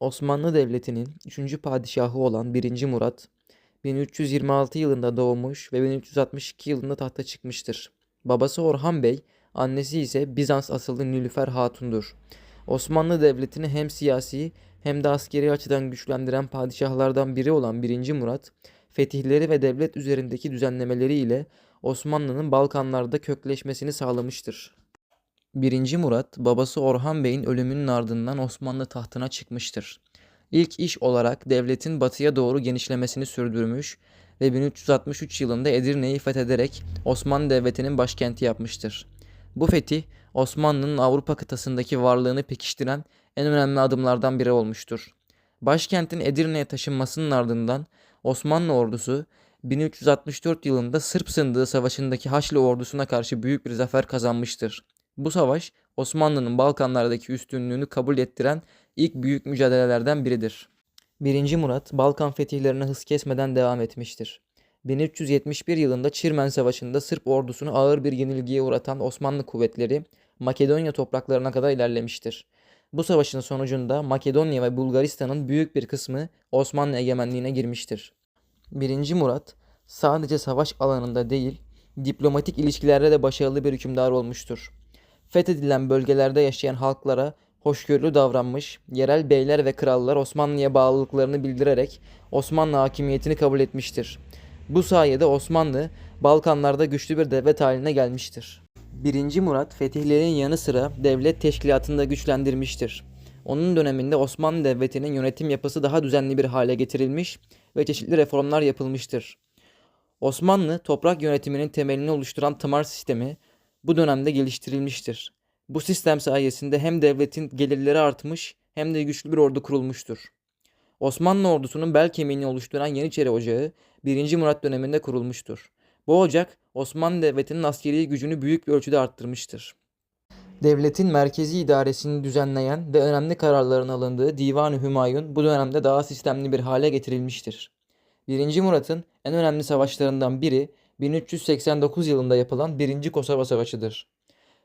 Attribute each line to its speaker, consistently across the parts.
Speaker 1: Osmanlı Devleti'nin 3. padişahı olan 1. Murat, 1326 yılında doğmuş ve 1362 yılında tahta çıkmıştır. Babası Orhan Bey, annesi ise Bizans asıllı Nilüfer Hatun'dur. Osmanlı Devleti'ni hem siyasi hem de askeri açıdan güçlendiren padişahlardan biri olan 1. Murat, fetihleri ve devlet üzerindeki düzenlemeleri ile Osmanlı'nın Balkanlarda kökleşmesini sağlamıştır. 1. Murat, babası Orhan Bey'in ölümünün ardından Osmanlı tahtına çıkmıştır. İlk iş olarak devletin batıya doğru genişlemesini sürdürmüş ve 1363 yılında Edirne'yi fethederek Osmanlı Devleti'nin başkenti yapmıştır. Bu fetih, Osmanlı'nın Avrupa kıtasındaki varlığını pekiştiren en önemli adımlardan biri olmuştur. Başkentin Edirne'ye taşınmasının ardından Osmanlı ordusu 1364 yılında Sırp Sındığı Savaşı'ndaki Haçlı ordusuna karşı büyük bir zafer kazanmıştır. Bu savaş Osmanlı'nın Balkanlardaki üstünlüğünü kabul ettiren ilk büyük mücadelelerden biridir. 1. Murat Balkan fetihlerine hız kesmeden devam etmiştir. 1371 yılında Çirmen Savaşı'nda Sırp ordusunu ağır bir yenilgiye uğratan Osmanlı kuvvetleri Makedonya topraklarına kadar ilerlemiştir. Bu savaşın sonucunda Makedonya ve Bulgaristan'ın büyük bir kısmı Osmanlı egemenliğine girmiştir. 1. Murat sadece savaş alanında değil, diplomatik ilişkilerde de başarılı bir hükümdar olmuştur. Fethedilen bölgelerde yaşayan halklara hoşgörülü davranmış, yerel beyler ve krallar Osmanlı'ya bağlılıklarını bildirerek Osmanlı hakimiyetini kabul etmiştir. Bu sayede Osmanlı Balkanlarda güçlü bir devlet haline gelmiştir. 1. Murat fetihlerin yanı sıra devlet teşkilatını da güçlendirmiştir. Onun döneminde Osmanlı Devleti'nin yönetim yapısı daha düzenli bir hale getirilmiş ve çeşitli reformlar yapılmıştır. Osmanlı toprak yönetiminin temelini oluşturan tımar sistemi bu dönemde geliştirilmiştir. Bu sistem sayesinde hem devletin gelirleri artmış hem de güçlü bir ordu kurulmuştur. Osmanlı ordusunun bel kemiğini oluşturan Yeniçeri Ocağı 1. Murat döneminde kurulmuştur. Bu ocak Osmanlı Devleti'nin askeri gücünü büyük bir ölçüde arttırmıştır. Devletin merkezi idaresini düzenleyen ve önemli kararların alındığı Divan-ı Hümayun bu dönemde daha sistemli bir hale getirilmiştir. 1. Murat'ın en önemli savaşlarından biri 1389 yılında yapılan 1. Kosova Savaşı'dır.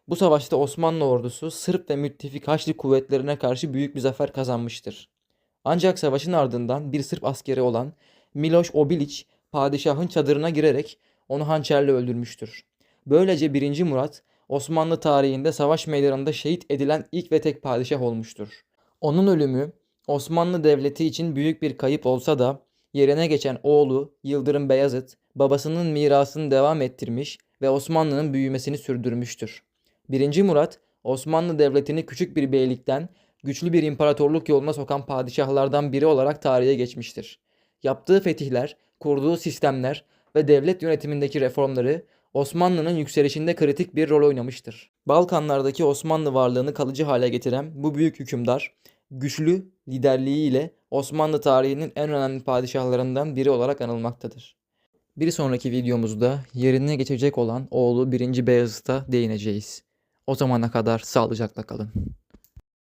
Speaker 1: Bu savaşta Osmanlı ordusu Sırp ve müttefik Haçlı kuvvetlerine karşı büyük bir zafer kazanmıştır. Ancak savaşın ardından bir Sırp askeri olan Miloš Obilić padişahın çadırına girerek onu hançerle öldürmüştür. Böylece 1. Murat Osmanlı tarihinde savaş meydanında şehit edilen ilk ve tek padişah olmuştur. Onun ölümü Osmanlı Devleti için büyük bir kayıp olsa da yerine geçen oğlu Yıldırım Beyazıt babasının mirasını devam ettirmiş ve Osmanlı'nın büyümesini sürdürmüştür. 1. Murat Osmanlı Devleti'ni küçük bir beylikten güçlü bir imparatorluk yoluna sokan padişahlardan biri olarak tarihe geçmiştir. Yaptığı fetihler, kurduğu sistemler ve devlet yönetimindeki reformları Osmanlı'nın yükselişinde kritik bir rol oynamıştır. Balkanlardaki Osmanlı varlığını kalıcı hale getiren bu büyük hükümdar, güçlü liderliğiyle Osmanlı tarihinin en önemli padişahlarından biri olarak anılmaktadır. Bir sonraki videomuzda yerine geçecek olan oğlu 1. Beyazıt'a değineceğiz. O zamana kadar sağlıcakla kalın.